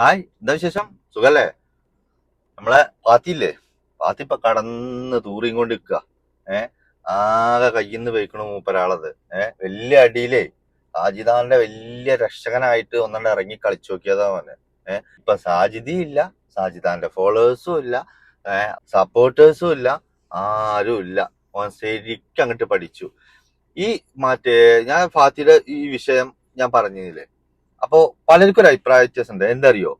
Hi എന്താ വിശേഷം? സുഖല്ലേ? നമ്മളെ പാത്തിയില്ലേ? പാത്തി ഇപ്പൊ കടന്ന് തൂറിയും കൊണ്ട് നിൽക്കുക ഏ ആകെ കയ്യിന്ന് പോയിക്കണു മൂപ്പരാളത്. ഏ വലിയ അടിയിലേ സാജിദാന്റെ വലിയ രക്ഷകനായിട്ട് ഒന്നണ്ട് ഇറങ്ങി കളിച്ചു നോക്കിയതാ മോനെ ഏ ഇപ്പൊ സാജിദി ഇല്ല സാജിദാന്റെ ഫോളോവേഴ്സും ഇല്ല ഏ സപ്പോർട്ടേഴ്സും ഇല്ല ആരും ഇല്ല. ഓൻ ശരിക്കും അങ്ങോട്ട് പഠിച്ചു. ഈ മറ്റേ ഞാൻ ഫാത്തിയുടെ ഈ വിഷയം ഞാൻ പറഞ്ഞില്ലേ? അപ്പോ പലർക്കും ഒരു അഭിപ്രായ വ്യത്യാസം ഉണ്ട് എന്തറിയോ?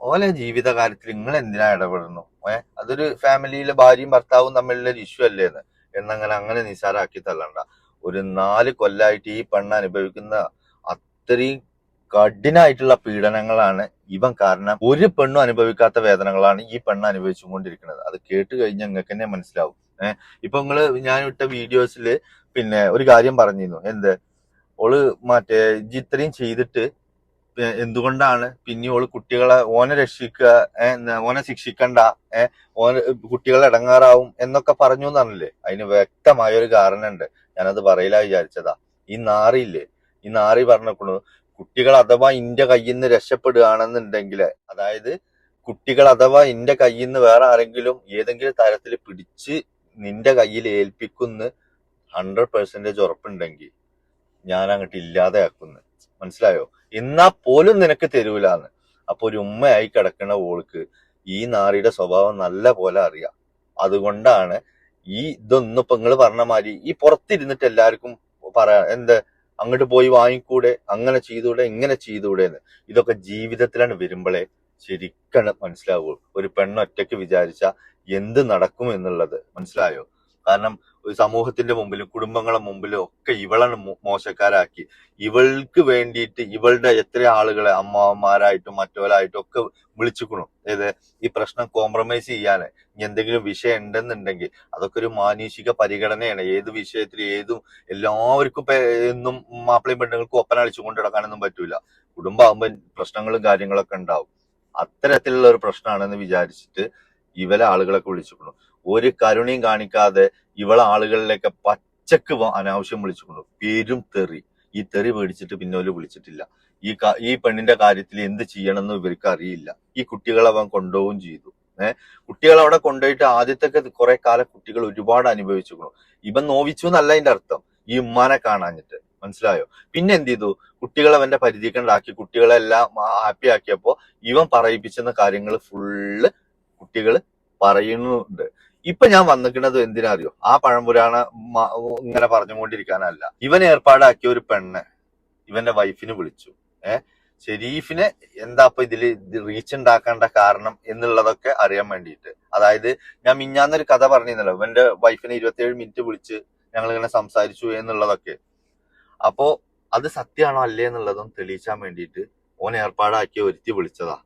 ഓലെ ജീവിത കാര്യത്തിൽ നിങ്ങൾ എന്തിനാ ഇടപെടുന്നു ഏഹ് അതൊരു ഫാമിലിയിലെ ഭാര്യയും ഭർത്താവും തമ്മിലുള്ള ഒരു ഇഷ്യൂ അല്ലേന്ന് എന്നങ്ങനെ അങ്ങനെ നിസാരാക്കി തള്ളണ്ട. ഒരു നാല് കൊല്ലായിട്ട് ഈ പെണ്ണ് അനുഭവിക്കുന്ന അത്രയും കഠിനായിട്ടുള്ള പീഡനങ്ങളാണ് ഇവൻ കാരണം ഒരു പെണ്ണും അനുഭവിക്കാത്ത വേദനകളാണ് ഈ പെണ്ണ് അനുഭവിച്ചുകൊണ്ടിരിക്കുന്നത് അത് കേട്ട് കഴിഞ്ഞാൽ നിങ്ങൾക്ക് തന്നെ മനസ്സിലാവും. ഏഹ് ഇപ്പൊ നിങ്ങൾ ഞാൻ ഇട്ട വീഡിയോസിൽ പിന്നെ ഒരു കാര്യം പറഞ്ഞിരുന്നു. എന്ത്? ഓൾ മറ്റേ ഇത്രയും ചെയ്തിട്ട് എന്തുകൊണ്ടാണ് പിന്നെ ഓൾ കുട്ടികളെ ഓനെ രക്ഷിക്കുക ഓനെ ശിക്ഷിക്കണ്ട ഏഹ് ഓന് കുട്ടികൾ ഇടങ്ങാറാവും എന്നൊക്കെ പറഞ്ഞു എന്നാണല്ലേ അതിന് വ്യക്തമായ ഒരു കാരണമുണ്ട് ഞാനത് പറയില്ല വിചാരിച്ചതാ. ഈ നാറിയില്ലേ? ഈ നാറി പറഞ്ഞിരിക്കുന്നത് കുട്ടികൾ അഥവാ ഇന്റെ കയ്യിൽ നിന്ന് രക്ഷപ്പെടുകയാണെന്നുണ്ടെങ്കിൽ അതായത് കുട്ടികൾ അഥവാ ഇന്റെ കയ്യിൽ നിന്ന് വേറെ ആരെങ്കിലും ഏതെങ്കിലും തരത്തിൽ പിടിച്ച് നിന്റെ കയ്യിൽ ഏൽപ്പിക്കുന്ന ഹൺഡ്രഡ് പെർസെന്റേജ് ഉറപ്പുണ്ടെങ്കിൽ ഞാൻ അങ്ങോട്ട് ഇല്ലാതെയാക്കുന്നു. മനസ്സിലായോ? എന്നാ പോലും നിനക്ക് തരൂലാന്ന്. അപ്പൊ ഒരു ഉമ്മയായി കിടക്കുന്ന ഓൾക്ക് ഈ നാറിയുടെ സ്വഭാവം നല്ല പോലെ അറിയാം. അതുകൊണ്ടാണ് ഈ ഇതൊന്നും ഇപ്പൊ നിങ്ങൾ പറഞ്ഞ മാതിരി ഈ പുറത്തിരുന്നിട്ട് എല്ലാവർക്കും പറയാ എന്ത് അങ്ങോട്ട് പോയി വാങ്ങിക്കൂടെ അങ്ങനെ ചെയ്തൂടെ ഇങ്ങനെ ചെയ്തൂടെ എന്ന് ഇതൊക്കെ ജീവിതത്തിലാണ് വരുമ്പോഴേ ശരിക്കാണ് മനസ്സിലാവുള്ളൂ. ഒരു പെണ്ണൊറ്റയ്ക്ക് വിചാരിച്ച എന്ത് നടക്കും എന്നുള്ളത് മനസ്സിലായോ? കാരണം സമൂഹത്തിന്റെ മുമ്പിലും കുടുംബങ്ങളെ മുമ്പിലും ഒക്കെ ഇവളാണ് മോശക്കാരാക്കി. ഇവൾക്ക് വേണ്ടിയിട്ട് ഇവളുടെ എത്ര ആളുകളെ അമ്മാവന്മാരായിട്ടും മറ്റവരായിട്ടും ഒക്കെ വിളിച്ചുക്കണു. അതായത് ഈ പ്രശ്നം കോംപ്രമൈസ് ചെയ്യാന് എന്തെങ്കിലും വിഷയം ഉണ്ടെന്നുണ്ടെങ്കിൽ അതൊക്കെ ഒരു മാനുഷിക പരിഗണനയാണ്. ഏത് വിഷയത്തിൽ ഏതും എല്ലാവർക്കും എന്നും മാപ്പിളയും പെണ്ണുങ്ങൾക്കും ഒപ്പന അടിച്ചുകൊണ്ട് നടക്കാനൊന്നും പറ്റൂല. കുടുംബമാകുമ്പോൾ പ്രശ്നങ്ങളും കാര്യങ്ങളൊക്കെ ഉണ്ടാവും. അത്തരത്തിലുള്ള ഒരു പ്രശ്നമാണെന്ന് വിചാരിച്ചിട്ട് ഇവലെ ആളുകളൊക്കെ വിളിച്ചുകൊണ്ടു ഒരു കരുണയും കാണിക്കാതെ ഇവളെ ആളുകളിലേക്ക് പച്ചക്ക് അനാവശ്യം വിളിച്ചുകൊണ്ടു. പേരും തെറി. ഈ തെറി പേടിച്ചിട്ട് പിന്നെ ഓൽ വിളിച്ചിട്ടില്ല. ഈ ഈ പെണ്ണിന്റെ കാര്യത്തിൽ എന്ത് ചെയ്യണമെന്ന് ഇവർക്ക് അറിയില്ല. ഈ കുട്ടികളെ അവൻ കൊണ്ടുപോവുകയും ചെയ്തു. ഏഹ് കുട്ടികൾ അവിടെ കൊണ്ടുപോയിട്ട് ആദ്യത്തെ കുറെ കാലം കുട്ടികൾ ഒരുപാട് അനുഭവിച്ചു ഇവൻ നോവിച്ചു എന്നല്ല അതിന്റെ അർത്ഥം. ഈ ഉമ്മാനെ കാണാഞ്ഞിട്ട്. മനസ്സിലായോ? പിന്നെ എന്ത് ചെയ്തു? കുട്ടികളെ അവന്റെ പരിധിക്കണ്ടാക്കി കുട്ടികളെല്ലാം ഹാപ്പി ആക്കിയപ്പോ ഇവൻ പറയിപ്പിച്ചെന്ന കാര്യങ്ങൾ ഫുള്ള് കുട്ടികൾ പറയുന്നുണ്ട്. ഇപ്പൊ ഞാൻ വന്നിക്കുന്നത് എന്തിനാ അറിയോ ആ പഴംപുരാണ ഇങ്ങനെ പറഞ്ഞുകൊണ്ടിരിക്കാനല്ല. ഇവൻ ഏർപ്പാടാക്കിയ ഒരു പെണ്ണ് ഇവന്റെ വൈഫിന് വിളിച്ചു. ഏഹ് ഷെരീഫിന് എന്താ ഇപ്പൊ ഇതിൽ റീച്ച് ഉണ്ടാക്കേണ്ട കാരണം എന്നുള്ളതൊക്കെ അറിയാൻ വേണ്ടിയിട്ട്. അതായത് ഞാൻ മിഞ്ഞാന്നൊരു കഥ പറഞ്ഞിരുന്നല്ലോ. ഇവന്റെ വൈഫിനെ ഇരുപത്തിയേഴ് മിനിറ്റ് വിളിച്ച് ഞങ്ങൾ ഇങ്ങനെ സംസാരിച്ചു എന്നുള്ളതൊക്കെ. അപ്പോ അത് സത്യമാണോ അല്ലേ എന്നുള്ളതും തെളിയിച്ചാൻ വേണ്ടിയിട്ട് ഓൻ ഏർപ്പാടാക്കിയ ഒരുത്തി വിളിച്ചതാ.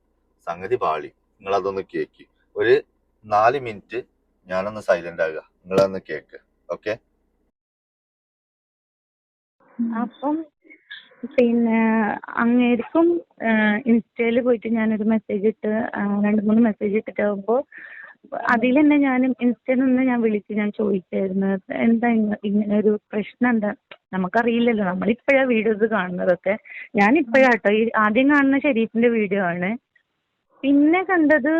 സംഗതി പാളി. നിങ്ങൾ അതൊന്ന് കേക്ക്. ഒരു നാല് മിനിറ്റ് ഞാനൊന്ന് സൈലന്റ് ആകുക നിങ്ങളൊന്ന് കേക്ക്. ഓക്കെ അപ്പം പിന്നെ അങ്ങേർക്കും ഇൻസ്റ്റയിൽ പോയിട്ട് ഞാനൊരു മെസ്സേജ് ഇട്ട് രണ്ട് മൂന്ന് മെസ്സേജ് ഇട്ടിട്ടാകുമ്പോൾ അതിൽ തന്നെ ഞാൻ ഇൻസ്റ്റയിൽ നിന്ന് ഞാൻ വിളിച്ച് ഞാൻ ചോദിച്ചായിരുന്നു എന്താ ഇങ്ങനെ ഒരു പ്രശ്നം എന്താ? നമുക്കറിയില്ലല്ലോ. നമ്മളിപ്പോഴാണ് വീഡിയോസ് കാണുന്നതൊക്കെ. ഞാൻ ഇപ്പോഴാട്ടോ ഈ ആദ്യം കാണുന്ന ഷെരീഫിന്റെ വീഡിയോ ആണ്. പിന്നെ കണ്ടത്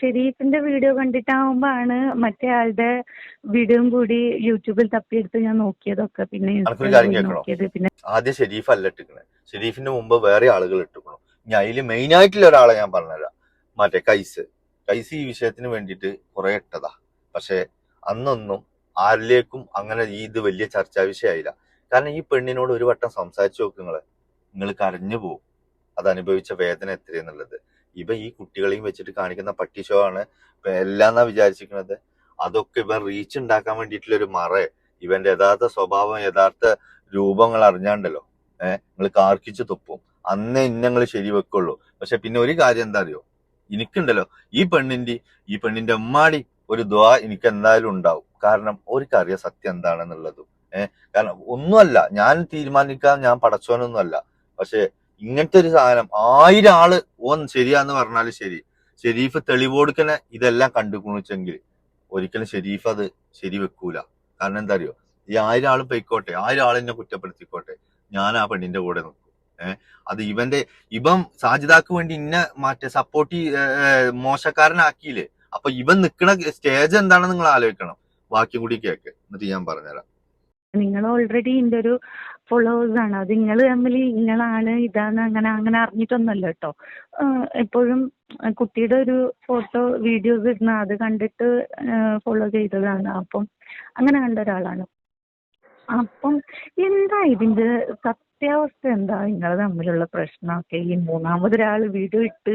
ഷെരീഫിന്റെ വീഡിയോ കണ്ടിട്ടാവുമ്പോഴാണ് മറ്റേ ആളുടെ വീഡിയോയും കൂടി യൂട്യൂബിൽ തപ്പിയെടുത്ത് ഞാൻ നോക്കിയതൊക്കെ. പിന്നെ? നോക്കിയത്. പിന്നെ ആദ്യം ഷെരീഫ് അല്ല ഇട്ടിക്കണേ ഷെരീഫിന്റെ മുമ്പ് വേറെ ആളുകൾ ഇട്ടിക്കണു ഇനി അതിൽ മെയിൻ ആയിട്ടുള്ള ഒരാളെ ഞാൻ പറഞ്ഞുതരാം. മറ്റേ കൈസ്. കൈസ് ഈ വിഷയത്തിന് വേണ്ടിയിട്ട് കുറെ ഇട്ടതാ. പക്ഷെ അന്നൊന്നും ആരിലേക്കും അങ്ങനെ ഈ ഇത് വലിയ ചർച്ചാ വിഷയമായില്ല. കാരണം ഈ പെണ്ണിനോട് ഒരു വട്ടം സംസാരിച്ചു നോക്ക് നിങ്ങൾ. നിങ്ങൾ കരഞ്ഞു പോകും അത് അനുഭവിച്ച വേദന എത്രയെന്നുള്ളത് ഇവ ഈ കുട്ടികളെയും വെച്ചിട്ട് കാണിക്കുന്ന പട്ടി ഷോ ആണ്. എല്ലാന്നാ വിചാരിച്ചിരിക്കുന്നത് അതൊക്കെ ഇവൻ റീച്ച് ഉണ്ടാക്കാൻ വേണ്ടിയിട്ടുള്ള ഒരു മറ. ഇവന്റെ യഥാർത്ഥ സ്വഭാവം യഥാർത്ഥ രൂപങ്ങൾ അറിഞ്ഞാണ്ടല്ലോ. ഏഹ് നിങ്ങൾ കാർക്കിച്ച് തുപ്പും. അന്നേ ഇന്നങ്ങൾ ശരി വെക്കുള്ളൂ. പക്ഷെ പിന്നെ ഒരു കാര്യം എന്താ അറിയോ? എനിക്കുണ്ടല്ലോ. ഈ പെണ്ണിന്റെ ഈ പെണ്ണിന്റെ ഉമ്മാടി ഒരു ദ്വാ എനിക്ക് എന്തായാലും ഉണ്ടാവും. കാരണം അവർക്കറിയാം സത്യം എന്താണെന്നുള്ളത്. ഏഹ് കാരണം ഒന്നുമല്ല. ഞാൻ തീരുമാനിക്കാൻ ഞാൻ പടച്ചോനൊന്നുമല്ല. പക്ഷെ ഇങ്ങനത്തെ ഒരു സാധനം. ആയിരം ആൾ ഓൻ ശരിയാന്ന് പറഞ്ഞാലും ശരി. ഷെരീഫ് തെളിവോടുക്കനെ ഇതെല്ലാം കണ്ടുകുണിച്ചെങ്കിൽ ഒരിക്കലും ഷെരീഫ് അത് ശരി വെക്കൂല കാരണം എന്താ അറിയോ ഈ ആയിരം ആളും പൊയ്ക്കോട്ടെ ആയിരം ആളെന്നെ കുറ്റപ്പെടുത്തിക്കോട്ടെ ഞാൻ ആ പെണ്ണിന്റെ കൂടെ നിൽക്കും. ഏഹ് അത് ഇവന്റെ ഇവൻ സാജിദാക്ക് വേണ്ടി ഇന്ന മറ്റേ സപ്പോർട്ട് മോശക്കാരനാക്കിയില്ലേ? അപ്പൊ ഇവൻ നിക്കണ സ്റ്റേജ് എന്താണെന്ന് നിങ്ങൾ ആലോചിക്കണം. ബാക്കി കൂടി കേക്ക്. എന്നിട്ട് ഞാൻ പറഞ്ഞുതരാം. നിങ്ങൾ ഓൾറെഡി ഇതിന്റെ ഒരു ഫോളോവേഴ്സ് ആണ്. അത് നിങ്ങൾ തമ്മിൽ ഇങ്ങളാണ് ഇതാണ് അങ്ങനെ അങ്ങനെ അറിഞ്ഞിട്ടൊന്നുമല്ല കേട്ടോ എപ്പോഴും കുട്ടിയുടെ ഒരു ഫോട്ടോ വീഡിയോസ് ഇടുന്ന അത് കണ്ടിട്ട് ഫോളോ ചെയ്തതാണ്. അപ്പം അങ്ങനെ കണ്ട ഒരാളാണ്. അപ്പം എന്താ ഇതിന്റെ സത്യാവസ്ഥ എന്താ? നിങ്ങൾ തമ്മിലുള്ള പ്രശ്നമൊക്കെ ഈ മൂന്നാമതൊരാൾ വീഡിയോ ഇട്ട്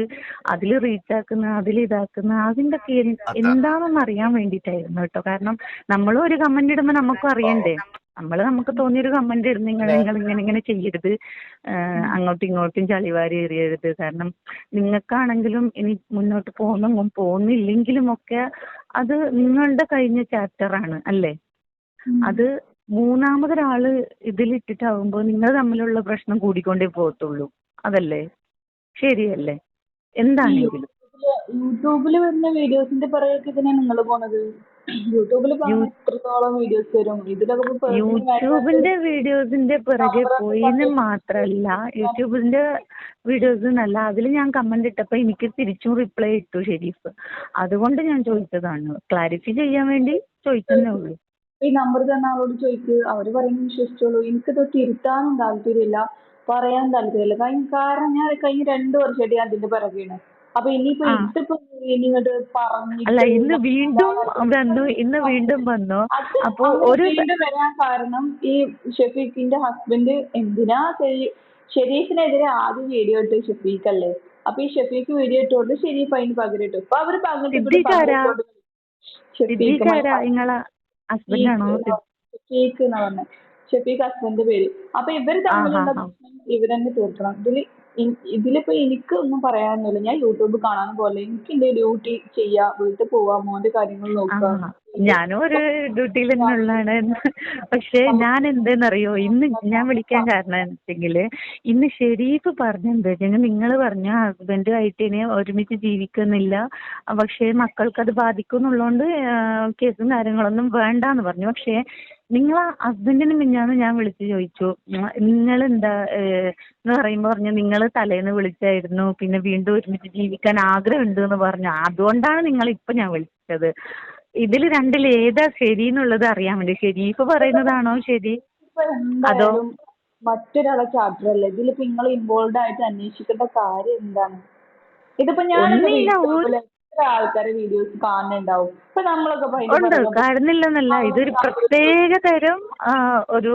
അതിൽ റീച്ച് ആക്കുന്ന അതിൽ ഇതാക്കുന്ന അതിന്റെ ഒക്കെ എന്താണെന്ന് അറിയാൻ വേണ്ടിയിട്ടായിരുന്നു കേട്ടോ കാരണം നമ്മളും ഒരു കമന്റ് ഇടുമ്പോൾ നമുക്കും അറിയണ്ടേ? നമ്മൾ നമുക്ക് തോന്നിയൊരു കമന്റ് ഇടുന്നു നിങ്ങൾ നിങ്ങൾ ഇങ്ങനെ ഇങ്ങനെ ചെയ്യരുത്. അങ്ങോട്ടും ഇങ്ങോട്ടും ചളിവാരി എറിയരുത്. കാരണം നിങ്ങൾക്കാണെങ്കിലും ഇനി മുന്നോട്ട് പോകുന്നെങ്കിലും പോകുന്നില്ലെങ്കിലും ഒക്കെ അത് നിങ്ങളുടെ കഴിഞ്ഞ ചാപ്റ്ററാണ് അല്ലേ? അത് മൂന്നാമതൊരാൾ ഇതിലിട്ടിട്ടാവുമ്പോൾ നിങ്ങൾ തമ്മിലുള്ള പ്രശ്നം കൂടിക്കൊണ്ടേ പോകത്തുള്ളൂ. അതല്ലേ? ശരിയല്ലേ? എന്താണെങ്കിലും. യൂട്യൂബിൽ വരുന്ന വീഡിയോസിന്റെ പിറകെ ഇതിനെ നിങ്ങൾ പോണത് യൂട്യൂബിന്റെ വീഡിയോസിന്റെ പിറകെ പോയിന്ന് മാത്രല്ല. യൂട്യൂബിന്റെ വീഡിയോസ് എന്നല്ല അതിൽ ഞാൻ കമന്റ് ഇട്ടപ്പോ എനിക്ക് തിരിച്ചും റിപ്ലൈ ഇട്ടു ഷെരീഫ്. അതുകൊണ്ട് ഞാൻ ചോദിച്ചതാണ്. ക്ലാരിഫൈ ചെയ്യാൻ വേണ്ടി ചോദിച്ചതേ ഉള്ളൂ. ഈ നമ്പർ തന്ന ആളോട് ചോദിക്ക്. അവർ പറയുന്നത് വിശ്വസിച്ചോളൂ. എനിക്കത് തിരുത്താനും താല്പര്യമില്ല. പറയാൻ താല്പര്യമില്ല. കാരണം ഞാൻ കഴിഞ്ഞ രണ്ടു വർഷമായിട്ട് ഞാൻ അതിന്റെ പിറകെയാണ്. അപ്പൊ ഇനിയിപ്പോ. ഇതിപ്പോ ഇനി പറഞ്ഞു അല്ല ഇന്ന് വീണ്ടും വന്നു ഇന്ന് വീണ്ടും വന്നു. അപ്പൊ ഒരു വീണ്ടും വരാൻ കാരണം ഈ ഷെഫീഖിന്റെ ഹസ്ബൻഡ് എന്തിനാ ഷെരീ- ഷെരീഫിനെതിരെ ആദ്യം വീഡിയോ ഇട്ട് ഷെഫീഖ് അല്ലേ അപ്പൊ ഈ ഷെഫീഖ് വീഡിയോ ഇട്ടോണ്ട് ഷെരീഫ് അതിന് പകരം ഇട്ടു. അപ്പൊ അവർ ആണോ? ഷെഫീഖ് എന്നാ പറഞ്ഞത് ഷെഫീഖ് ഹസ്ബൻഡ് പേര്. അപ്പൊ ഇവർ തമ്മിലുള്ള. പ്രശ്നം ഇവരെന്നെ തീർക്കണം. ഇതിൽ ഇതിലിപ്പോ എനിക്ക് ഒന്നും പറയാനൊന്നുമില്ല. ഞാൻ യൂട്യൂബ് കാണാൻ പോലെ എനിക്ക് എന്റെ ഡ്യൂട്ടി ചെയ്യാ വീട്ടിൽ പോവാ മോന്റെ കാര്യങ്ങൾ നോക്കാം. നോക്കുക ഞാനും ഒരു ഡ്യൂട്ടിയിൽ തന്നെയുള്ളതാണ് പക്ഷെ ഞാൻ എന്തെന്നറിയോ ഇന്ന് ഞാൻ വിളിക്കാൻ കാരണം എന്ന് ഇന്ന് ഷെരീഫ് പറഞ്ഞെന്താ? വെച്ചാൽ നിങ്ങൾ പറഞ്ഞ ഹസ്ബൻഡുമായിട്ട് ഇനി ഒരുമിച്ച് ജീവിക്കുന്നില്ല. പക്ഷേ മക്കൾക്ക് ബാധിക്കും ബാധിക്കുന്നുള്ളതുകൊണ്ട് കേസും കാര്യങ്ങളൊന്നും വേണ്ടാന്ന് പറഞ്ഞു. പക്ഷേ നിങ്ങൾ ഹസ്ബൻഡിന് മിഞ്ഞാന്ന് ഞാൻ വിളിച്ച് ചോദിച്ചു. നിങ്ങൾ എന്താ എന്ന് പറയുമ്പോൾ പറഞ്ഞു നിങ്ങൾ തലേന്ന് വിളിച്ചായിരുന്നു പിന്നെ വീണ്ടും ഒരുമിച്ച് ജീവിക്കാൻ ആഗ്രഹമുണ്ട് എന്ന് പറഞ്ഞു. അതുകൊണ്ടാണ് നിങ്ങൾ ഇപ്പൊ ഞാൻ വിളിച്ചത്. ഇതിൽ രണ്ടിൽ ഏതാ ശരി എന്നുള്ളത് അറിയാൻ വേണ്ടി. ഷെരീഫ് പറയുന്നതാണോ ശരി? അതോ? മറ്റൊരാളെ ചാപ്റ്റർ അല്ലേ? ഇതിലിപ്പോ നിങ്ങൾ ഇൻവോൾവ് ആയിട്ട് അന്വേഷിക്കേണ്ട കാര്യം എന്താണ്? ഇതിപ്പോ ഞാൻ ആൾക്കാരെ വീഡിയോസ് കാണുന്നുണ്ടാവും. ഇപ്പൊ നമ്മളൊക്കെ ഇപ്പൊ അതിന്റെ ഉണ്ട്. പുറകെ കാണുന്നില്ലെന്നല്ല ഇതൊരു പ്രത്യേക തരം ആ, ഒരു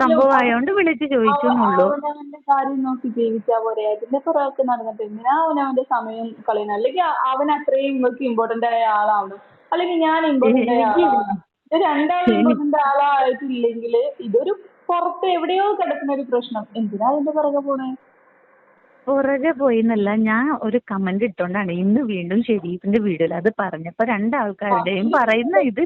സംഭവമായോണ്ട് വിളിച്ച് ചോദിച്ചു എന്നുള്ളൂ അവനവന്റെ കാര്യം നോക്കി ജീവിച്ചാ പോരെ. അതിന്റെ പുറകെ നടന്നിട്ട് എന്തിനാ അവനവന്റെ സമയം കളയുന്നത് അല്ലെങ്കിൽ അവൻ അത്രയും ഇവർക്ക് ഇമ്പോർട്ടന്റ് ആയ ആളാവണം അല്ലെങ്കിൽ ഞാൻ ഇമ്പോർട്ടന്റ് ആയ എനിക്ക് ആളാവണം ഇത് രണ്ടാളും ഇമ്പോർട്ടന്റ് ആളായിട്ടില്ലെങ്കിൽ ഇതൊരു പുറത്ത് എവിടെയോ കിടക്കുന്ന ഒരു പ്രശ്നം. എന്തിനാ അതിന്റെ പുറകെ പോണേ? പുറകെ പോയിന്നല്ല ഞാൻ ഒരു കമന്റ് ഇട്ടോണ്ടാണ്. ഇന്ന് വീണ്ടും ഷെരീഫിന്റെ വീഡിയോയിൽ അത് പറഞ്ഞപ്പോ രണ്ടാൾക്കാരുടെയും പറയുന്ന ഇത്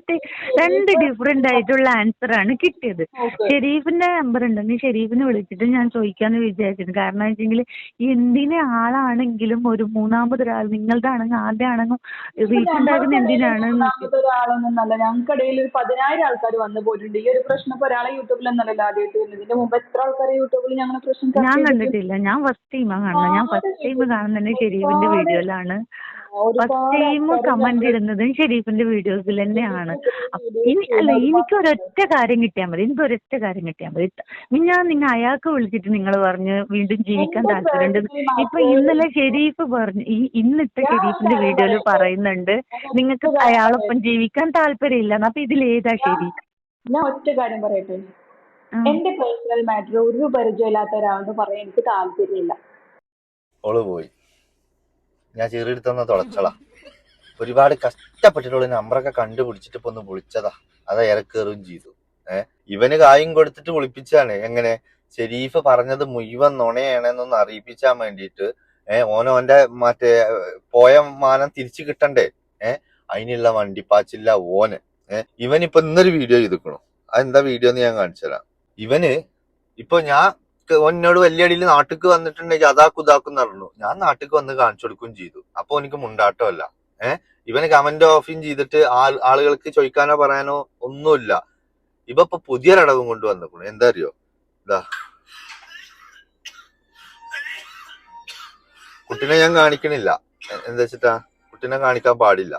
രണ്ട് ഡിഫറെന്റ് ആയിട്ടുള്ള ആൻസർ ആണ് കിട്ടിയത്. ഷെരീഫിന്റെ നമ്പർ ഉണ്ടെങ്കിൽ ഷെരീഫിനെ വിളിച്ചിട്ട് ഞാൻ ചോദിക്കാന്ന് വിചാരിച്ചിരുന്നു. കാരണം വെച്ചെങ്കിൽ എന്തിനെ ആളാണെങ്കിലും ഒരു മൂന്നാമതൊരാൾ നിങ്ങളുടെ ആണെങ്കിൽ ആദ്യം ആണെങ്കിൽ റീച്ച് ഉണ്ടാകുന്ന എന്തിനാണ്? ഒരാളൊന്നല്ല ഞങ്ങൾക്കിടയിൽ ഒരു പതിനായിരം ആൾക്കാർ വന്നു പോയിട്ടുണ്ട്. ഈ ഒരു പ്രശ്നം ഇപ്പൊ ഒരാളെ യൂട്യൂബിൽ എന്നല്ല ആദ്യമായിട്ട് വരുന്നത്. ഇതിന്റെ മുമ്പ് എത്ര ആൾക്കാരെ യൂട്യൂബിൽ ഞങ്ങളെ പ്രശ്നം ഞാൻ? കണ്ടിട്ടില്ല. ഞാൻ ഫസ്റ്റ് ടൈമാ കാണുന്നത് ഞാൻ ഫസ്റ്റ് ടൈം കാണുന്നത് ഷെരീഫിന്റെ വീഡിയോയിലാണ്. ഫസ്റ്റ് ടൈം കമന്റ് ഇടുന്നതും ഷെരീഫിന്റെ വീഡിയോസിൽ തന്നെയാണ്. ഇനി അല്ല എനിക്ക് ഒരൊറ്റ കാര്യം കിട്ടിയാൽ മതി. എനിക്ക് ഒരൊറ്റ കാര്യം കിട്ടിയാൽ മതി. ഞാൻ നിങ്ങൾ അയാൾക്ക് വിളിച്ചിട്ട് നിങ്ങൾ പറഞ്ഞ് വീണ്ടും ജീവിക്കാൻ താല്പര്യമുണ്ട്. ഇപ്പൊ ഇന്നലെ ഷെരീഫ് പറഞ്ഞു ഈ ഇന്നിട്ട ഷെരീഫിന്റെ വീഡിയോയിൽ പറയുന്നുണ്ട് നിങ്ങൾക്ക് അയാളൊപ്പം ജീവിക്കാൻ താല്പര്യമില്ല അപ്പൊ ഇതിൽ ഏതാ ശരി ഞാൻ ഒറ്റ കാര്യം പറയട്ടെ. എന്റെ പേഴ്സണൽ മാറ്റർ ഒരു പരിചയമില്ലാത്ത ഒരാളോട് പറയാൻ എനിക്ക് താല്പര്യമില്ല. ഓൾ പോയി. ഞാൻ ചെറിയെടുത്തന്ന തുടച്ചളാ ഒരുപാട് കഷ്ടപ്പെട്ടിട്ടുള്ള നമ്പറൊക്കെ കണ്ടുപിടിച്ചിട്ട് ഇപ്പൊ ഒന്ന് വിളിച്ചതാ. അത് ഇറക്കേറുകയും ചെയ്തു. ഏഹ് ഇവന് കായും കൊടുത്തിട്ട് വിളിപ്പിച്ചാണ്. എങ്ങനെ? ഷെരീഫ് പറഞ്ഞത് മുഴുവൻ നുണയാണെന്നൊന്ന് അറിയിപ്പിച്ചാൻ വേണ്ടിയിട്ട്. ഏഹ് ഓനോന്റെ മറ്റേ പോയ മാനം തിരിച്ചു കിട്ടണ്ടേ? ഏഹ് അതിനുള്ള വണ്ടിപ്പാച്ചില്ല ഓന്. ഏഹ് ഇവനിപ്പൊ ഇന്നൊരു വീഡിയോ ചെയ്തിക്കണു. അതെന്താ വീഡിയോ എന്ന് ഞാൻ കാണിച്ചു തരാം ഇവന് ഇപ്പൊ ഞാൻ ക്ക് എന്നോട് വലിയ അടിയിൽ നാട്ടിക്ക് വന്നിട്ടുണ്ടെങ്കിൽ അതാക്കും ഇതാക്കും പറഞ്ഞു. ഞാൻ നാട്ടിക്ക് വന്ന് കാണിച്ചു കൊടുക്കുകയും ചെയ്തു. അപ്പൊ എനിക്ക് മുണ്ടാട്ടമല്ല ഏഹ് ഇവന് കമന്റ് ഓഫും ചെയ്തിട്ട് ആളുകൾക്ക് ചോദിക്കാനോ പറയാനോ ഒന്നുമില്ല. ഇവ ഇപ്പൊ പുതിയൊരടവും കൊണ്ട് വന്നിട്ടുണ്ട് എന്താ അറിയോ? ഇതാ. കുട്ടീനെ ഞാൻ കാണിക്കണില്ല. എന്താ വെച്ചിട്ടാ? കുട്ടീനെ കാണിക്കാൻ പാടില്ല.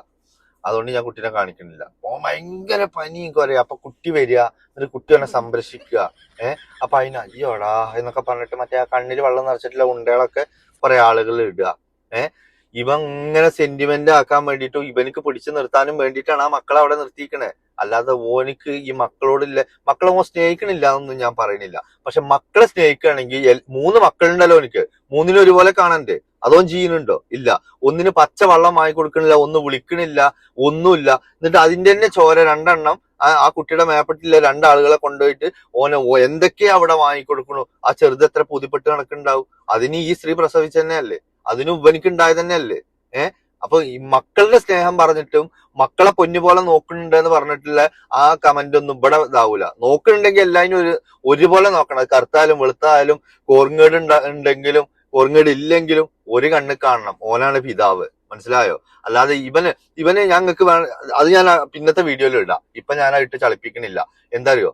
അതുകൊണ്ട് ഞാൻ കുട്ടീനെ കാണിക്കുന്നില്ല. ഓ ഭയങ്കര പനിയും കുറയും അപ്പൊ കുട്ടി വരിക എന്നിട്ട് കുട്ടി അവനെ സംരക്ഷിക്കുക. ഏഹ് അപ്പൊ അതിന് അയ്യോടാ എന്നൊക്കെ പറഞ്ഞിട്ട് മറ്റേ ആ കണ്ണിൽ വെള്ളം നിറച്ചിട്ടുള്ള ഉണ്ടകളൊക്കെ കുറെ ആളുകൾ ഇടുക. ഏഹ് ഇവൻ ഇങ്ങനെ സെന്റിമെന്റ് ആക്കാൻ വേണ്ടിയിട്ടും ഇവനിക്ക് പിടിച്ചു നിർത്താനും വേണ്ടിയിട്ടാണ് ആ മക്കളെ അവിടെ നിർത്തിയിരിക്കണേ. അല്ലാതെ ഓനിക്ക് ഈ മക്കളോടില്ല മക്കളെ ഓൻ സ്നേഹിക്കണില്ല എന്നൊന്നും ഞാൻ പറയുന്നില്ല. പക്ഷെ മക്കളെ സ്നേഹിക്കുകയാണെങ്കിൽ മൂന്ന് മക്കളുണ്ടല്ലോ എനിക്ക് മൂന്നിനും ഒരുപോലെ കാണണ്ടേ? അതോ ചെയ്യുന്നുണ്ടോ ഇല്ല. ഒന്നിന് പച്ച വെള്ളം വാങ്ങി കൊടുക്കണില്ല ഒന്ന് വിളിക്കണില്ല ഒന്നുമില്ല. എന്നിട്ട് അതിന്റെ തന്നെ ചോര രണ്ടെണ്ണം ആ കുട്ടിയുടെ മേപ്പെട്ടില്ല രണ്ടാളുകളെ കൊണ്ടുപോയിട്ട് ഓനെ എന്തൊക്കെയാ അവിടെ വാങ്ങിക്കൊടുക്കണു ആ ചെറുത് എത്ര പുതിപ്പെട്ട് കണക്കുണ്ടാവും അതിന് ഈ സ്ത്രീ പ്രസവിച്ചു തന്നെയല്ലേ അതിന് ഇവനിക്ക് ഉണ്ടായത് തന്നെയല്ലേ? ഏഹ് അപ്പൊ ഈ മക്കളുടെ സ്നേഹം പറഞ്ഞിട്ടും മക്കളെ പൊന്നു പോലെ നോക്കുന്നുണ്ട് എന്ന് പറഞ്ഞിട്ടുള്ള ആ കമന്റ് ഒന്നും ഇവിടെ ഇതാവൂല. നോക്കുന്നുണ്ടെങ്കിൽ എല്ലാവരും ഒരു ഒരുപോലെ നോക്കണം. കറുത്താലും വെളുത്തായാലും കോർങ്ങേട് ഉണ്ടെങ്കിലും കോർങ്ങേട് ഇല്ലെങ്കിലും ഒരു കണ്ണ് കാണണം. ഓനാണ് പിതാവ്. മനസ്സിലായോ? അല്ലാതെ ഇവന് ഇവന് ഞങ്ങൾക്ക് വേണം അത് ഞാൻ പിന്നത്തെ വീഡിയോയിൽ ഇടാം. ഇപ്പൊ ഞാൻ ഇട്ട് ചളിപ്പിക്കണില്ല. എന്താ അറിയോ?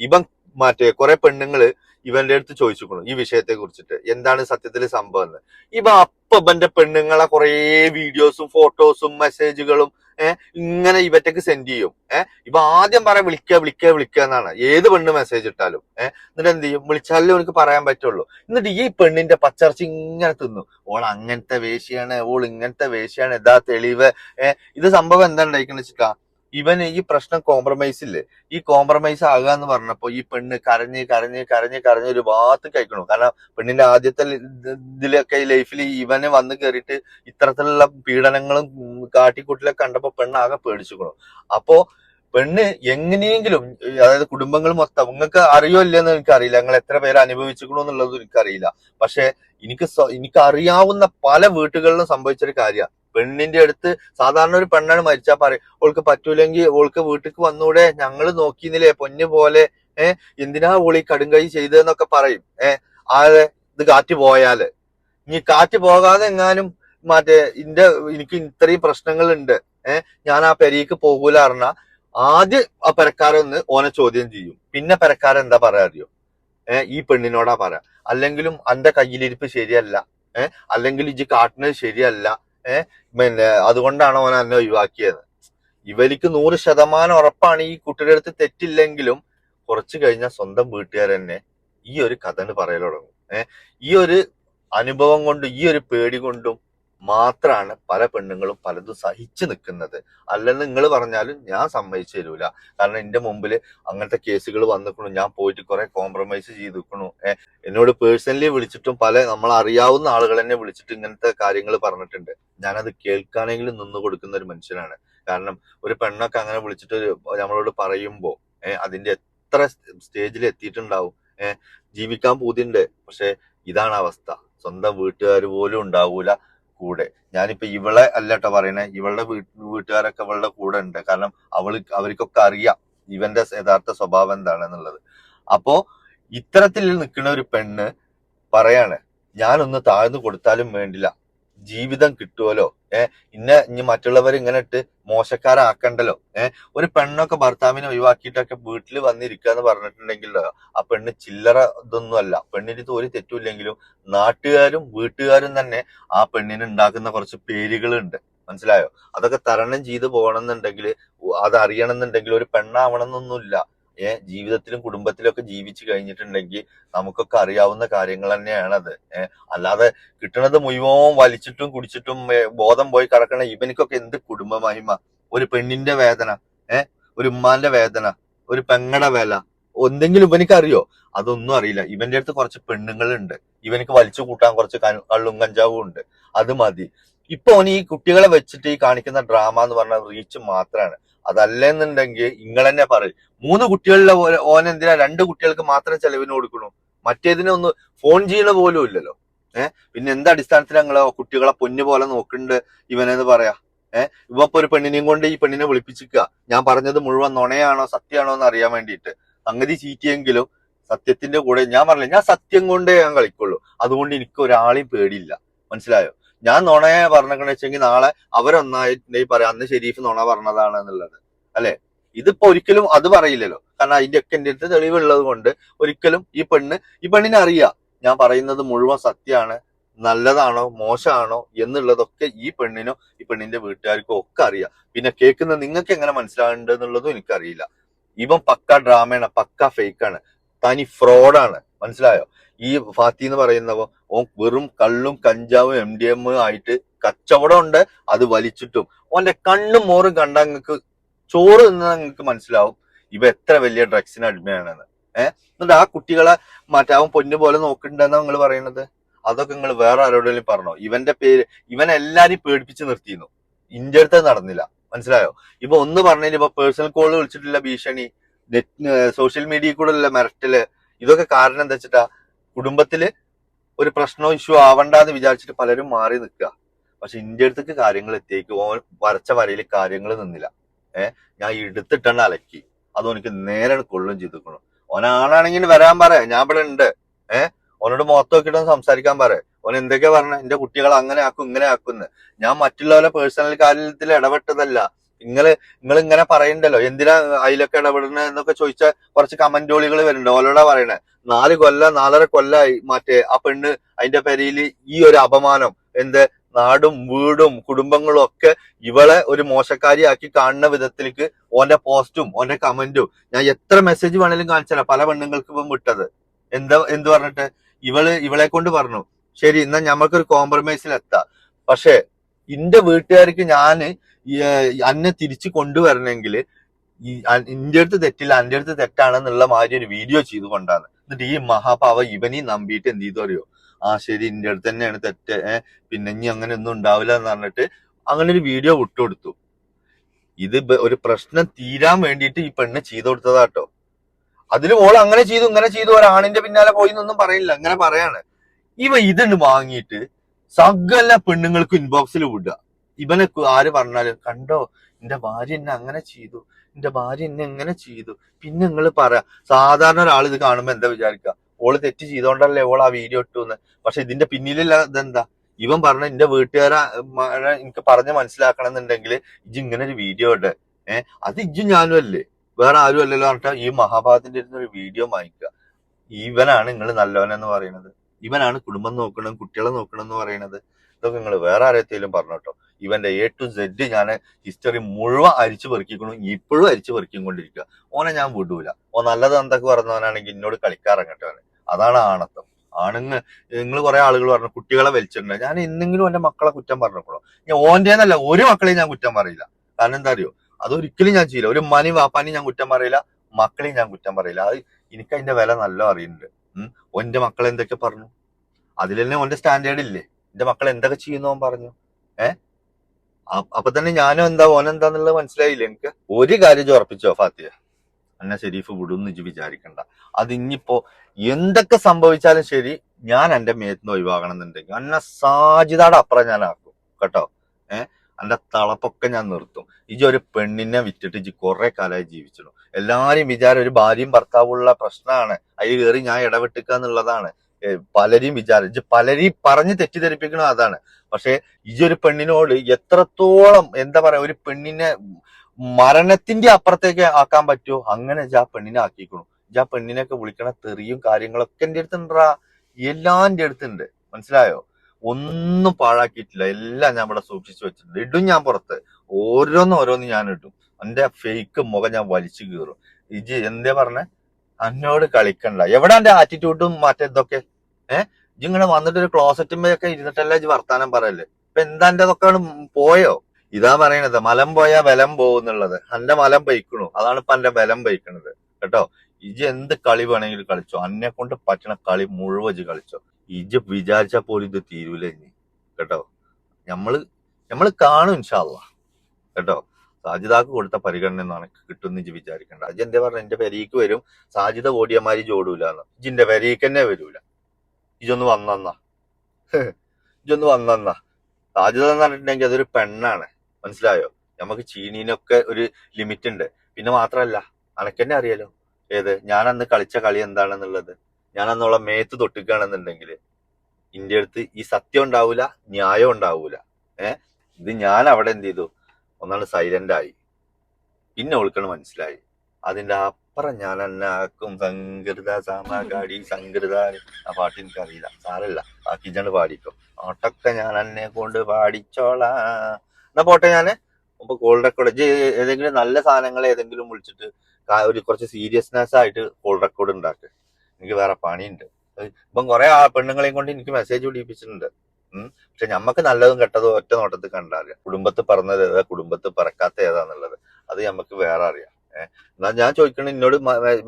ഇവൻ മറ്റേ കുറെ പെണ്ണുങ്ങൾ ഇവന്റെ അടുത്ത് ചോദിച്ചിരിക്കുന്നു ഈ വിഷയത്തെ കുറിച്ചിട്ട് എന്താണ് സത്യത്തിൽ സംഭവം എന്ന്. ഇവ അപ്പൊ ഇവന്റെ പെണ്ണുങ്ങളെ കുറേ വീഡിയോസും ഫോട്ടോസും മെസ്സേജുകളും ഏഹ് ഇങ്ങനെ ഇവറ്റക്ക് സെൻഡ് ചെയ്യും. ഏഹ് ഇപ്പൊ ആദ്യം പറയാം വിളിക്ക വിളിക്ക വിളിക്ക എന്നാണ്. ഏത് പെണ്ണ് മെസ്സേജ് ഇട്ടാലും ഏഹ് എന്നിട്ട് എന്ത് ചെയ്യും? വിളിച്ചാലേ എനിക്ക് പറയാൻ പറ്റുള്ളൂ. എന്നിട്ട് ഈ പെണ്ണിന്റെ പച്ചർച്ച ഇങ്ങനെ തിന്നു. ഓൾ അങ്ങനത്തെ വേശിയാണ് ഓൾ ഇങ്ങനത്തെ വേശിയാണ് ഇതാ തെളിവ്. ഏഹ് ഇത് സംഭവം എന്താ ഉണ്ടായിക്കണെന്ന് ഇവന് ഈ പ്രശ്നം കോംപ്രമൈസ് ഇല്ലേ? ഈ കോംപ്രമൈസ് ആകുക എന്ന് പറഞ്ഞപ്പോ ഈ പെണ്ണ് കരഞ്ഞ് കരഞ്ഞ് കരഞ്ഞ് കരഞ്ഞ് ഒരു ഭാഗത്ത് കഴിക്കണു കാരണം പെണ്ണിന്റെ ആദ്യത്തെ ഇത് ഇതിലൊക്കെ ലൈഫിൽ ഇവന് വന്ന് കയറിയിട്ട് ഇത്തരത്തിലുള്ള പീഡനങ്ങളും കാട്ടിക്കൂട്ടിലൊക്കെ കണ്ടപ്പോ പെണ്ണ് ആകെ പേടിച്ചുക്കണു. അപ്പോ പെണ്ണ് എങ്ങനെയെങ്കിലും അതായത് കുടുംബങ്ങൾ മൊത്തം നിങ്ങൾക്ക് അറിയോ ഇല്ലെന്ന് എനിക്കറിയില്ല. നിങ്ങൾ എത്ര പേര് അനുഭവിച്ചിരിക്കണോ എന്നുള്ളത് എനിക്കറിയില്ല. പക്ഷെ എനിക്ക് എനിക്കറിയാവുന്ന പല വീട്ടുകളിലും സംഭവിച്ചൊരു കാര്യമാണ് പെണ്ണിന്റെ അടുത്ത് സാധാരണ ഒരു പെണ്ണാണ് മരിച്ചാ പറയും. ഓൾക്ക് പറ്റൂലെങ്കിൽ ഓൾക്ക് വീട്ടിക്ക് വന്നൂടെ? ഞങ്ങൾ നോക്കിന്നില്ലേ? പൊന്നു പോലെ ഏഹ് എന്തിനാ ഓളി കടുങ്കൈ ചെയ്തതെന്നൊക്കെ പറയും. ഏഹ് ആളെ ഇത് കാറ്റ് പോയാൽ. ഇനി കാറ്റ് പോകാതെ എങ്ങാനും മറ്റേ ഇന്റെ എനിക്ക് ഇത്രയും പ്രശ്നങ്ങളുണ്ട്. ഏഹ് ഞാൻ ആ പെരീക്ക് പോകൂല പറഞ്ഞ ആദ്യം ആ പെരക്കാരൊന്ന് ഓനെ ചോദ്യം ചെയ്യും. പിന്നെ പെരക്കാരൻ എന്താ പറയാ അറിയോ? ഏഹ് ഈ പെണ്ണിനോടാ പറയാ. അല്ലെങ്കിലും അന്റെ കയ്യിലിരിപ്പ് ശരിയല്ല. ഏഹ് അല്ലെങ്കിൽ ഇജ് കാട്ടുന്നത് ശരിയല്ല. ഏഹ് പിന്നെ അതുകൊണ്ടാണ് അവൻ എന്നെ ഒഴിവാക്കിയത്. ഇവർക്ക് നൂറ് ശതമാനം ഉറപ്പാണ് ഈ കുട്ടിയുടെ അടുത്ത് തെറ്റില്ലെങ്കിലും കുറച്ച് കഴിഞ്ഞാൽ സ്വന്തം വീട്ടുകാർ തന്നെ ഈ ഒരു കഥന് പറയൽ തുടങ്ങും. ഏഹ് ഈ ഒരു അനുഭവം കൊണ്ടും ഈ ഒരു പേടി കൊണ്ടും മാത്രമാണ് പല പെണ്ണുങ്ങളും പലതും സഹിച്ചു നിൽക്കുന്നത്. അല്ലെന്ന് നിങ്ങൾ പറഞ്ഞാലും ഞാൻ സമ്മതിച്ചു തരൂല. കാരണം എന്റെ മുമ്പിൽ അങ്ങനത്തെ കേസുകൾ വന്നിക്കണു ഞാൻ പോയിട്ട് കുറെ കോംപ്രമൈസ് ചെയ്തിക്കണു എന്നോട് പേഴ്സണലി വിളിച്ചിട്ടും പല നമ്മൾ അറിയാവുന്ന ആളുകൾ തന്നെ വിളിച്ചിട്ട് ഇങ്ങനത്തെ കാര്യങ്ങൾ പറഞ്ഞിട്ടുണ്ട്. ഞാനത് കേൾക്കാനെങ്കിലും നിന്ന് കൊടുക്കുന്ന ഒരു മനുഷ്യനാണ്. കാരണം ഒരു പെണ്ണൊക്കെ അങ്ങനെ വിളിച്ചിട്ട് നമ്മളോട് പറയുമ്പോ ഏഹ് അതിന്റെ എത്ര സ്റ്റേജിൽ എത്തിയിട്ടുണ്ടാവും? ജീവിക്കാൻ പൂതിണ്ട് പക്ഷെ ഇതാണ് അവസ്ഥ. സ്വന്തം വീട്ടുകാർ പോലും ഉണ്ടാവൂല. കൂടെ. ഞാനിപ്പോ ഇവളെ അല്ലട്ടോ പറയണേ ഇവളുടെ വീട്ട് വീട്ടുകാരൊക്കെ ഇവളുടെ കൂടെ ഉണ്ട്. കാരണം അവൾ അവർക്കൊക്കെ അറിയാം ഇവന്റെ യഥാർത്ഥ സ്വഭാവം എന്താണെന്നുള്ളത്. അപ്പോ ഇത്തരത്തിൽ നിൽക്കുന്ന ഒരു പെണ്ണ് പറയാണ് ഞാനൊന്ന് താഴ്ന്നു കൊടുത്താലും വേണ്ടില്ല. ജീവിതം കിട്ടുമല്ലോ ഏഹ് ഇന്ന ഇനി മറ്റുള്ളവർ ഇങ്ങനെ ഇട്ട് മോശക്കാരാക്കണ്ടല്ലോ. ഏഹ് ഒരു പെണ്ണൊക്കെ ഭർത്താവിനെ ഒഴിവാക്കിയിട്ടൊക്കെ വീട്ടിൽ വന്നിരിക്കുക എന്ന് പറഞ്ഞിട്ടുണ്ടെങ്കിൽ ആ പെണ്ണ് ചില്ലറ ഇതൊന്നും അല്ല പെണ്ണിന് ഇത് ഒരു തെറ്റുമില്ലെങ്കിലും നാട്ടുകാരും വീട്ടുകാരും തന്നെ ആ പെണ്ണിന് ഉണ്ടാക്കുന്ന കുറച്ച് പേരുകളുണ്ട്. മനസ്സിലായോ? അതൊക്കെ തരണം ചെയ്തു പോകണമെന്നുണ്ടെങ്കിൽ അത് അറിയണമെന്നുണ്ടെങ്കിൽ ഒരു പെണ്ണാവണമെന്നൊന്നുമില്ല. ഏ ജീവിതത്തിലും കുടുംബത്തിലും ഒക്കെ ജീവിച്ചു കഴിഞ്ഞിട്ടുണ്ടെങ്കിൽ നമുക്കൊക്കെ അറിയാവുന്ന കാര്യങ്ങൾ തന്നെയാണത്. ഏഹ് അല്ലാതെ കിട്ടണത് മുഴുവൻ വലിച്ചിട്ടും കുടിച്ചിട്ടും ബോധം പോയി കടക്കണ ഇവനിക്കൊക്കെ എന്ത് കുടുംബ മഹിമ ഒരു പെണ്ണിന്റെ വേദന ഏഹ് ഒരു ഉമ്മാന്റെ വേദന ഒരു പെങ്ങടെ വേല എന്തെങ്കിലും ഇവനിക്ക് അറിയോ? അതൊന്നും അറിയില്ല. ഇവന്റെ അടുത്ത് കുറച്ച് പെണ്ണുങ്ങളുണ്ട്. ഇവനിക്ക് വലിച്ചു കൂട്ടാൻ കുറച്ച് കള്ളും കഞ്ചാവും ഉണ്ട്. അത് മതി. ഇപ്പൊ അവന് ഈ കുട്ടികളെ വെച്ചിട്ട് ഈ കാണിക്കുന്ന ഡ്രാമ എന്ന് പറഞ്ഞാൽ റീച്ച് മാത്രമാണ് അതല്ലെന്നുണ്ടെങ്കിൽ ഇങ്ങളെന്നെ പറയും. മൂന്ന് കുട്ടികളിലെ ഓൻ എന്തിനാ രണ്ട് കുട്ടികൾക്ക് മാത്രം ചെലവിന് കൊടുക്കണു? മറ്റേതിനൊന്ന് ഫോൺ ചെയ്യണ പോലും ഇല്ലല്ലോ. ഏഹ് പിന്നെ എന്ത് അടിസ്ഥാനത്തിൽ ഞങ്ങളെ കുട്ടികളെ പൊന്നു പോലെ നോക്കുന്നുണ്ട് ഇവനെന്ന് പറയാ? ഏഹ് ഇവ ഒരു പെണ്ണിനെയും കൊണ്ട് ഈ പെണ്ണിനെ വിളിപ്പിച്ചിക്കുക ഞാൻ പറഞ്ഞത് മുഴുവൻ നുണയാണോ സത്യമാണോ എന്ന് അറിയാൻ വേണ്ടിയിട്ട്. സംഗതി ചീറ്റിയെങ്കിലും സത്യത്തിന്റെ കൂടെ ഞാൻ പറഞ്ഞില്ല. ഞാൻ സത്യം കൊണ്ടേ ഞാൻ കളിക്കുള്ളൂ. അതുകൊണ്ട് എനിക്ക് ഒരാളെയും പേടിയില്ല. മനസ്സിലായോ? ഞാൻ നുണയെ പറഞ്ഞെന്ന് വെച്ചെങ്കിൽ നാളെ അവരൊന്നായിട്ടുണ്ടെങ്കിൽ പറയാം അന്ന് ഷെരീഫ് നുണ പറഞ്ഞതാണ് എന്നുള്ളത് അല്ലെ? ഇതിപ്പോ ഒരിക്കലും അത് പറയില്ലല്ലോ. കാരണം അതിന്റെ ഒക്കെ എന്റെ അടുത്ത് തെളിവുള്ളത് കൊണ്ട് ഒരിക്കലും ഈ പെണ്ണ് ഈ പെണ്ണിനെ അറിയാം ഞാൻ പറയുന്നത് മുഴുവൻ സത്യമാണ്. നല്ലതാണോ മോശമാണോ എന്നുള്ളതൊക്കെ ഈ പെണ്ണിനോ ഈ പെണ്ണിന്റെ വീട്ടുകാർക്കോ ഒക്കെ അറിയാം. പിന്നെ കേൾക്കുന്ന നിങ്ങൾക്ക് എങ്ങനെ മനസ്സിലാകുന്നുണ്ട് എനിക്കറിയില്ല. ഇവൻ പക്ക ഡ്രാമയാണ് പക്ക ഫേക്കാണ്. തനി ഫ്രോഡാണ്. മനസ്സിലായോ? ഈ ഫാത്തി എന്ന് പറയുന്നവ ഓൻ വെറും കള്ളും കഞ്ചാവും എം ഡി എം ആയിട്ട് കച്ചവടം ഉണ്ട് അത് വലിച്ചിട്ടും. ഓന്റെ കണ്ണും മോറും കണ്ട നിങ്ങൾക്ക് ചോറ് നിന്ന് നിങ്ങൾക്ക് മനസ്സിലാവും ഇവ എത്ര വലിയ ഡ്രഗ്സിന് അടിമയാണെന്ന്. ഏഹ് എന്നിട്ട് ആ കുട്ടികളെ മറ്റേ അവൻ പൊന്നു പോലെ നോക്കണ്ടെന്നാ നിങ്ങൾ പറയുന്നത്? അതൊക്കെ നിങ്ങൾ വേറെ ആരോടെങ്കിലും പറഞ്ഞോ? ഇവന്റെ പേര് ഇവൻ എല്ലാരെയും പേടിപ്പിച്ച് നിർത്തിയിരുന്നു. ഇന്ത്യ അടുത്ത് നടന്നില്ല. മനസ്സിലായോ? ഇപ്പൊ ഒന്ന് പറഞ്ഞതിന് ഇപ്പൊ പേഴ്സണൽ കോൾ വിളിച്ചിട്ടില്ല ഭീഷണി. നെറ്റ് സോഷ്യൽ മീഡിയയിൽ കൂടെ ഉള്ള മെറിറ്റിൽ. ഇതൊക്കെ കാരണം എന്താ വെച്ചിട്ടാ കുടുംബത്തിൽ ഒരു പ്രശ്നവും ഇഷ്യൂ ആവണ്ടെന്ന് വിചാരിച്ചിട്ട് പലരും മാറി നിൽക്കുക പക്ഷെ ഇന്ത്യ അടുത്തേക്ക് കാര്യങ്ങൾ എത്തിയേക്ക്. ഓൻ വരച്ച വരയിൽ കാര്യങ്ങൾ നിന്നില്ല. ഏഹ് ഞാൻ എടുത്തിട്ടാണ് അലക്കി. അത് നേരെ കൊള്ളും ചെയ്തിരിക്കണം ഓനാണാണെങ്കിൽ വരാൻ പറ ഞാൻ ഇവിടെ ഉണ്ട് ഏഹ് ഓനോട് മുഖത്ത് നോക്കിയിട്ട് ഒന്ന് സംസാരിക്കാൻ പറ ഓൻ എന്തൊക്കെയാ പറഞ്ഞ? എന്റെ കുട്ടികൾ അങ്ങനെ ആക്കും ഇങ്ങനെ ആക്കുന്നു ഞാൻ മറ്റുള്ളവരെ പേഴ്സണൽ കാര്യത്തിൽ ഇടപെട്ടതല്ല. നിങ്ങൾ നിങ്ങൾ ഇങ്ങനെ പറയണ്ടല്ലോ എന്തിനാ അതിലൊക്കെ ഇടപെടുന്നത് എന്നൊക്കെ ചോദിച്ച കുറച്ച് കമന്റോളികൾ വരുന്നുണ്ട്. ഓലോടാ പറയണേ നാല് കൊല്ല നാലര കൊല്ലായി മറ്റേ ആ പെണ്ണ് അതിന്റെ പേരിൽ ഈ ഒരു അപമാനം എന്ത് നാടും വീടും കുടുംബങ്ങളും ഒക്കെ ഇവളെ ഒരു മോശക്കാരിയാക്കി കാണുന്ന വിധത്തിലേക്ക് ഓന്റെ പോസ്റ്റും ഓന്റെ കമന്റും ഞാൻ എത്ര മെസ്സേജ് വേണേലും കാണിച്ചാല പല പെണ്ണുങ്ങൾക്ക് ഇപ്പം വിട്ടത്. എന്താ എന്ത് പറഞ്ഞിട്ട്? ഇവൾ ഇവളെ കൊണ്ട് പറഞ്ഞു ശരി എന്നാ ഞമ്മക്കൊരു കോംപ്രമൈസിൽ എത്താം പക്ഷേ ഇന്റെ വീട്ടുകാർക്ക് ഞാൻ അന്നെ തിരിച്ചു കൊണ്ടുവരണമെങ്കിൽ ഈ ഇന്റെ അടുത്ത് തെറ്റില്ല അന്റെ അടുത്ത് തെറ്റാണെന്നുള്ള മാതിരി ഒരു വീഡിയോ ചെയ്ത് കൊണ്ടാണ് എന്നിട്ട് ഈ മഹാപാവ ഇവനീ നമ്പിയിട്ട് എന്ത് ചെയ്തു അറിയോ? ആ ശരി ഇന്റെ അടുത്ത് തന്നെയാണ് തെറ്റ് പിന്നെ ഇനി അങ്ങനെ ഒന്നും ഉണ്ടാവില്ല എന്ന് പറഞ്ഞിട്ട് അങ്ങനെ ഒരു വീഡിയോ വിട്ടുകൊടുത്തു ഇത് ഒരു പ്രശ്നം തീരാൻ വേണ്ടിയിട്ട് ഈ പെണ്ണ് ചെയ്തു കൊടുത്തതാട്ടോ അതിൽ ഓൾ അങ്ങനെ ചെയ്തു ഇങ്ങനെ ചെയ്തു ഒരാണിന്റെ പിന്നാലെ പോയി എന്നൊന്നും പറയില്ല അങ്ങനെ പറയാണ്. ഇവ ഇതുണ്ട് വാങ്ങിയിട്ട് സകല പെണ്ണുങ്ങൾക്ക് ഇൻബോക്സിൽ വിടുക. ഇവനെ ആര് പറഞ്ഞാലും കണ്ടോ എന്റെ ഭാര്യ എന്നെ അങ്ങനെ ചെയ്തു എന്റെ ഭാര്യ എന്നെ എങ്ങനെ ചെയ്തു. പിന്നെ നിങ്ങൾ പറ സാധാരണ ഒരാൾ ഇത് കാണുമ്പോ എന്താ വിചാരിക്കുക ഓൾ തെറ്റ് ചെയ്തോണ്ടല്ലേ ഓൾ ആ വീഡിയോ ഇട്ടുന്ന്. പക്ഷെ ഇതിന്റെ പിന്നിലുള്ള ഇതെന്താ? ഇവൻ പറഞ്ഞ എന്റെ വീട്ടുകാരെ എനിക്ക് പറഞ്ഞ് മനസ്സിലാക്കണം എന്നുണ്ടെങ്കിൽ ഇജ് ഇങ്ങനെ ഒരു വീഡിയോ ഉണ്ട് ഏഹ് അത് ഇജ്ജും ഞാനും അല്ലേ? വേറെ ആരും അല്ലല്ലോ പറഞ്ഞിട്ട് ഈ മഹാഭാരതത്തിന്റെ ഇരുന്ന് ഒരു വീഡിയോ വാങ്ങിക്കുക ഇവനാണ് നിങ്ങൾ നല്ലവനെന്ന് പറയുന്നത് ഇവനാണ് കുടുംബം നോക്കണം കുട്ടികളെ നോക്കണം എന്ന് പറയുന്നത് ഇതൊക്കെ നിങ്ങൾ വേറെ ആരെത്തേലും പറഞ്ഞോട്ടോ. ഇവന്റെ എ ടു സെഡ് ഞാൻ ഹിസ്റ്ററി മുഴുവൻ അരിച്ചു പെറുക്കിക്കണു. ഇപ്പോഴും അരിച്ചു പെറുക്കിക്കൊണ്ടിരിക്കുക ഓനെ ഞാൻ വിടൂല. ഓ നല്ലത് എന്തൊക്കെ പറഞ്ഞവനാണെങ്കിൽ എന്നോട് കളിക്കാറങ്ങട്ടവന്. അതാണ് ആണത്വം ആണുങ്ങ് നിങ്ങൾ കുറെ ആളുകൾ പറഞ്ഞു കുട്ടികളെ വലിച്ചിട്ടുണ്ട് ഞാൻ എന്തെങ്കിലും എന്റെ മക്കളെ കുറ്റം പറഞ്ഞപ്പോഴോ? ഞാൻ ഓന്റേന്നല്ല ഒരു മക്കളെയും ഞാൻ കുറ്റം പറയില്ല. കാരണം എന്താ അറിയോ അതൊരിക്കലും ഞാൻ ചെയ്യില്ല. ഒരു മണി വാപ്പാനും ഞാൻ കുറ്റം പറയില്ല. മക്കളെയും ഞാൻ കുറ്റം പറയില്ല. അത് എനിക്ക് അതിന്റെ വില നല്ല അറിയുന്നുണ്ട് ഓന്റെ മക്കൾ എന്തൊക്കെ പറഞ്ഞു? അതിൽ തന്നെ ഓന്റെ സ്റ്റാൻഡേർഡ് ഇല്ലേ? എന്റെ മക്കൾ എന്തൊക്കെ ചെയ്യുന്നു പറഞ്ഞു? ഏ? അ- അപ്പൊ തന്നെ ഞാനും എന്താ ഓനെന്താന്നുള്ളത് മനസ്സിലായില്ല എനിക്ക്? ഒരു കാര്യം ഉറപ്പിച്ചോ ഫാത്തിയ എന്നെ ഷെരീഫ് വിടുന്ന് ഇജ്ജ് വിചാരിക്കണ്ട. അത് ഇനിയിപ്പോ എന്തൊക്കെ സംഭവിച്ചാലും ശരി ഞാൻ എന്റെ മേത്തുനിന്ന് ഒഴിവാകണം എന്നുണ്ടെങ്കിൽ എന്നെ സാജിതയുടെ അപ്പുറം ഞാൻ ആക്കും. കേട്ടോ? ഏഹ് എന്റെ തളപ്പൊക്കെ ഞാൻ നിർത്തും. ഇജ് ഒരു പെണ്ണിനെ വിറ്റിട്ട് ഇജ് കുറെ കാലമായി ജീവിച്ചു എല്ലാരും വിചാരം ഒരു ഭാര്യയും ഭർത്താവുള്ള പ്രശ്നമാണ് അതിൽ കയറി ഞാൻ ഏ, പലരെയും വിചാരിച്ച് പലരെയും പറഞ്ഞ് തെറ്റിദ്ധരിപ്പിക്കണം അതാണ്. പക്ഷെ ഈ ഒരു പെണ്ണിനോട് എത്രത്തോളം എന്താ പറയാ ഒരു പെണ്ണിനെ മരണത്തിന്റെ അപ്പുറത്തേക്ക് ആക്കാൻ പറ്റുമോ അങ്ങനെ ജാ പെണ്ണിനെ ആക്കിക്കണു ജാ പെണ്ണിനെയൊക്കെ വിളിക്കണ തെറിയും കാര്യങ്ങളൊക്കെ എന്റെ അടുത്തുണ്ടാ എല്ലാം എന്റെ അടുത്തുണ്ട്. മനസ്സിലായോ? ഒന്നും പാഴാക്കിയിട്ടില്ല. എല്ലാം ഞാൻ ഇവിടെ സൂക്ഷിച്ചു വെച്ചിട്ടുണ്ട്. ഇടും ഞാൻ പുറത്ത്. ഓരോന്നും ഓരോന്നും ഞാൻ ഇടും. എന്റെ ഫേക്ക് മുഖം ഞാൻ വലിച്ചു കീറും. ഇജി എന്തേ പറഞ്ഞ? എന്നോട് കളിക്കണ്ട. എവിടെ എന്റെ ആറ്റിറ്റ്യൂഡും മറ്റേതൊക്കെ? ഏഹ് ഇങ്ങനെ വന്നിട്ട് ഒരു ക്ലോസറ്റുമ്പോഴൊക്കെ ഇരുന്നിട്ടല്ല ഇജ് വർത്താനം പറയല്ലേ ഇപ്പൊ എന്താ എന്റെ അതൊക്കെ പോയോ? ഇതാ പറയണത് മലം പോയാ ബലം പോകുന്നുള്ളത് എന്റെ മലം പൈക്കണു അതാണ് ഇപ്പൊ എന്റെ ബലം പൈക്കണത് കേട്ടോ? ഇജ് എന്ത് കളി വേണമെങ്കിലും കളിച്ചോ. അന്നെ കൊണ്ട് പറ്റണ കളി മുഴുവൻ ഇജ് കളിച്ചോ. ഇജ് വിചാരിച്ച പോലും ഇത് തീരൂല ഇനി. കേട്ടോ? നമ്മൾ നമ്മൾ കാണും ഇൻഷാല്ല കേട്ടോ? സാജിദാക്ക് കൊടുത്ത പരിഗണന എന്നാണ് കിട്ടുന്ന ഇജ് വിചാരിക്കണ്ട. അജ് എന്താ എന്റെ പെരീക്ക് വരും. സാജിദ ഓടിയമാരി ജോടൂലെന്ന് ഇജിന്റെ പെരീക്ക് തന്നെ വരൂല. ഇജൊന്ന് വന്നെന്നാ. ഇജൊന്ന് വന്നെന്നാ. സാജിദ എന്ന് പറഞ്ഞിട്ടുണ്ടെങ്കിൽ അതൊരു പെണ്ണാണ്. മനസ്സിലായോ? നമുക്ക് ചീനീനൊക്കെ ഒരു ലിമിറ്റ് ഉണ്ട് പിന്നെ മാത്രല്ല അനക്കെന്നെ അറിയാലോ? ഏത്? ഞാൻ അന്ന് കളിച്ച കളി എന്താണെന്നുള്ളത്. ഞാൻ അന്നുള്ള മേത്ത് തൊട്ടിക്കുകയാണെന്നുണ്ടെങ്കിൽ ഇന്ത്യ അടുത്ത് ഈ സത്യം ഉണ്ടാവൂല ന്യായം ഉണ്ടാവൂല. ഏഹ് ഇത് ഞാൻ അവിടെ എന്ത് ചെയ്തു? ഒന്നാണ് സൈലന്റ് ആയി പിന്നെ ഓൾക്കാണ് മനസ്സിലായി. അതിന്റെ അപ്പുറം ഞാൻ അന്നാക്കും സംഗൃത സാമാകാടി സംഗൃത ആ പാട്ട് എനിക്കറിയില്ല. സാരല്ല ബാക്കി ഞാൻ പാടിക്കോ. ഓട്ടൊക്കെ ഞാൻ എന്നെ കൊണ്ട് പാടിച്ചോളാ. എന്നാ പോട്ടെ ഞാൻ? അപ്പൊ കോൾ റെക്കോർഡ് ഏതെങ്കിലും നല്ല സാധനങ്ങൾ ഏതെങ്കിലും വിളിച്ചിട്ട് ഒരു കുറച്ച് സീരിയസ്നെസ് ആയിട്ട് കോൾ റെക്കോർഡ് ഉണ്ടാക്കുക എനിക്ക് വേറെ പണിയുണ്ട്. ഇപ്പം കുറെ പെണ്ണുങ്ങളെയും കൊണ്ട് എനിക്ക് മെസ്സേജ് പിടിപ്പിച്ചിട്ടുണ്ട്. പക്ഷെ ഞമ്മക്ക് നല്ലതും കെട്ടതും ഒറ്റ നോട്ടത്തിൽ കണ്ടറിയാം കുടുംബത്ത് പറഞ്ഞത് ഏതാ? കുടുംബത്ത് പറക്കാത്ത ഏതാന്നുള്ളത്. അത് നമുക്ക് വേറെ അറിയാം. എന്നാൽ എന്നാ ഞാൻ ചോദിക്കണ എന്നോട്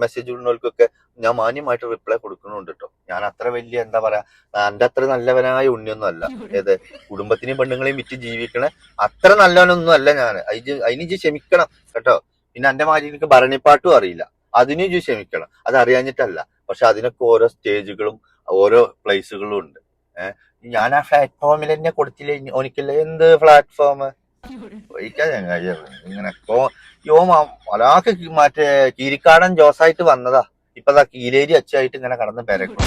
മെസ്സേജ് ഇടുന്നവർക്കൊക്കെ ഞാൻ മാന്യമായിട്ട് റിപ്ലൈ കൊടുക്കുന്നുണ്ട് കേട്ടോ ഞാൻ അത്ര വലിയ എന്താ പറയാ എന്റെ അത്ര നല്ലവനായ ഉണ്ണിയൊന്നും അല്ല. ഏത്? കുടുംബത്തിനെയും പെണ്ണുങ്ങളെയും വിറ്റ് ജീവിക്കണ അത്ര നല്ലവനൊന്നും അല്ല ഞാൻ അതിന് ക്ഷമിക്കണം കേട്ടോ. പിന്നെ എന്റെ മാതിരി ഭരണിപ്പാട്ടും അറിയില്ല. അതിനും ഇജ് ക്ഷമിക്കണം. അത് അറിയാഞ്ഞിട്ടല്ല. പക്ഷെ അതിനൊക്കെ ഓരോ സ്റ്റേജുകളും ഓരോ പ്ലേസുകളും ഉണ്ട്. ഏഹ് ഞാൻ ആ പ്ലാറ്റ്ഫോമിൽ തന്നെ കൊടുത്തില്ലേ? ഓനിക്കല്ലേ? എന്ത് പ്ലാറ്റ്ഫോം ഇങ്ങനെ യോ ഒരാൾക്ക് മറ്റേ കീരിക്കാടൻ ജോസായിട്ട് വന്നതാ. ഇപ്പൊ കീലേരി അച്ഛായിട്ട് ഇങ്ങനെ കടന്ന് പേരക്കും.